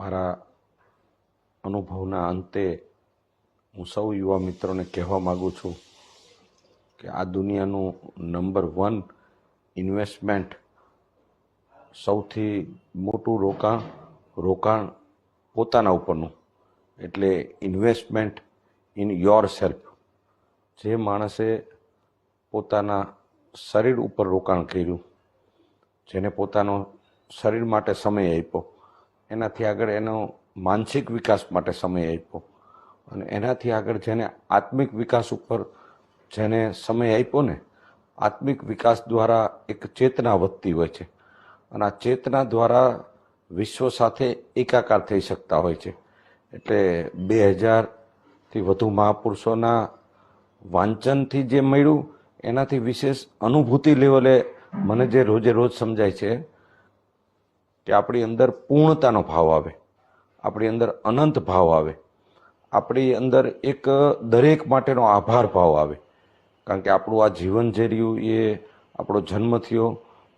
મારા અનુભવના અંતે હું સૌ યુવા મિત્રોને કહેવા માગું છું કે આ દુનિયાનું નંબર વન ઇન્વેસ્ટમેન્ટ સૌથી મોટું રોકાણ રોકાણ પોતાના ઉપરનું. એટલે ઇન્વેસ્ટમેન્ટ ઇન યોર સેલ્ફ જે માણસે પોતાના શરીર ઉપર રોકાણ કર્યું, જેને પોતાનો શરીર માટે સમય આપ્યો એનાથી આગળ એનો માનસિક વિકાસ માટે સમય આપ્યો. અને એનાથી આગળ જેને આત્મિક વિકાસ ઉપર જેને સમય આપ્યો ને, આત્મિક વિકાસ દ્વારા એક ચેતના વધતી હોય છે. અને આ ચેતના દ્વારા વિશ્વ સાથે એકાકાર થઈ શકતા હોય છે. એટલે બે હજારથી વધુ મહાપુરુષોના વાંચનથી જે મળ્યું, એનાથી વિશેષ અનુભૂતિ લેવલે મને જે રોજે રોજ સમજાય છે કે આપણી અંદર પૂર્ણતાનો ભાવ આવે, આપણી અંદર અનંત ભાવ આવે, આપણી અંદર એક દરેક માટેનો આભાર ભાવ આવે. કારણ કે આપણું આ જીવન જે રહ્યું એ આપણો જન્મ થયો,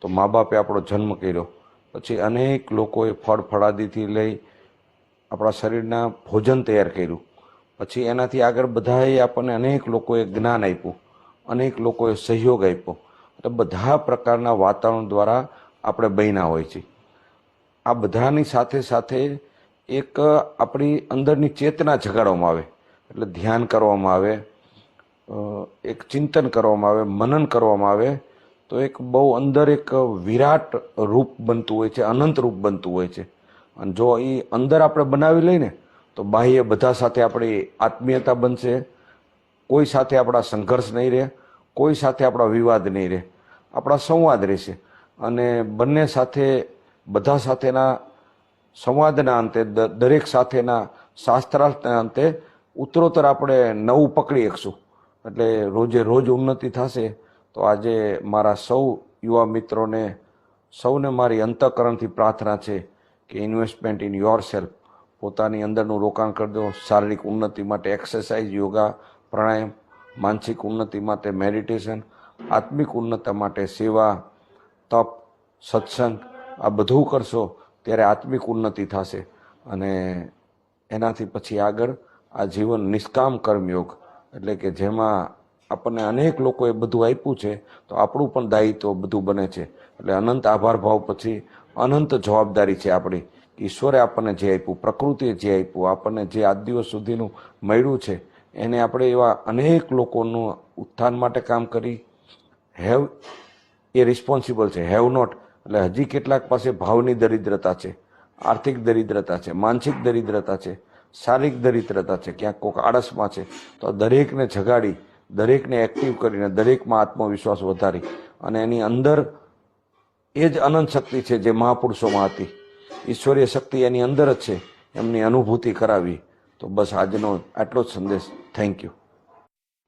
તો મા બાપે આપણો જન્મ કર્યો. પછી અનેક લોકોએ ફળ ફળાદીથી લઈ આપણા શરીરના ભોજન તૈયાર કર્યું. પછી એનાથી આગળ બધાએ આપણને અનેક લોકોએ જ્ઞાન આપ્યું, અનેક લોકોએ સહયોગ આપ્યો. એટલે બધા પ્રકારના વાતાવરણ દ્વારા આપણે બન્યા હોય છે. આ બધાની સાથે સાથે એક આપણી અંદરની ચેતના જગાડવામાં આવે. એટલે ધ્યાન કરવામાં આવે એક ચિંતન કરવામાં આવે, મનન કરવામાં આવે, તો એક બહુ અંદર એક વિરાટ રૂપ બનતું હોય છે, અનંત રૂપ બનતું હોય છે. અને જો એ અંદર આપણે બનાવી લઈને, તો બાહ્ય બધા સાથે આપણી આત્મીયતા બનશે. કોઈ સાથે આપણા સંઘર્ષ નહીં રહે, કોઈ સાથે આપણા વિવાદ નહીં રહે. આપણા સંવાદ રહેશે. અને બંને સાથે બધા સાથેના સંવાદના અંતે, દ- દરેક સાથેના શાસ્ત્રાર્થના અંતે ઉત્તરોત્તર આપણે નવું પકડી શકશું. એટલે રોજે રોજ ઉન્નતિ થશે તો આજે મારા સૌ યુવા મિત્રોને, સૌને મારી અંતઃકરણથી પ્રાર્થના છે કે ઇન્વેસ્ટમેન્ટ ઇન યોર સેલ્ફ પોતાની અંદરનું રોકાણ કરજો શારીરિક ઉન્નતિ માટે એક્સરસાઇઝ યોગા પ્રાણાયામ, માનસિક ઉન્નતિ માટે મેડિટેશન આત્મિક ઉન્નતિ માટે સેવા, તપ, સત્સંગ આ બધું કરશો, ત્યારે આત્મિક ઉન્નતિ થશે. અને એનાથી પછી આગળ આ જીવન નિષ્કામ કર્મયોગ, એટલે કે જેમાં આપણને અનેક લોકોએ બધું આપ્યું છે, તો આપણું પણ દાયિત્વ બધું બને છે. એટલે અનંત આભાર ભાવ પછી અનંત જવાબદારી છે આપણી. ઈશ્વરે આપણને જે આપ્યું, પ્રકૃતિએ જે આપ્યું, આપણને જે આજ દિવસ સુધીનું મળ્યું છે, એને આપણે એવા અનેક લોકોનું ઉત્થાન માટે કામ કરી. હેવ એ રિસ્પોન્સિબલ છે હેવ નોટ એટલે હજી કેટલાક પાસે ભાવની દરિદ્રતા છે, આર્થિક દરિદ્રતા છે, માનસિક દરિદ્રતા છે, શારીરિક દરિદ્રતા છે, ક્યાંક કોઈક આળસમાં છે, તો દરેકને જગાડી, દરેકને એક્ટિવ કરીને, દરેકમાં આત્મવિશ્વાસ વધારી અને એની અંદર એ જ અનંત શક્તિ છે જે મહાપુરુષોમાં હતી. ઈશ્વરીય શક્તિ એની અંદર જ છે, એમની અનુભૂતિ કરાવી. તો બસ આજનો આટલો જ સંદેશ. Thank you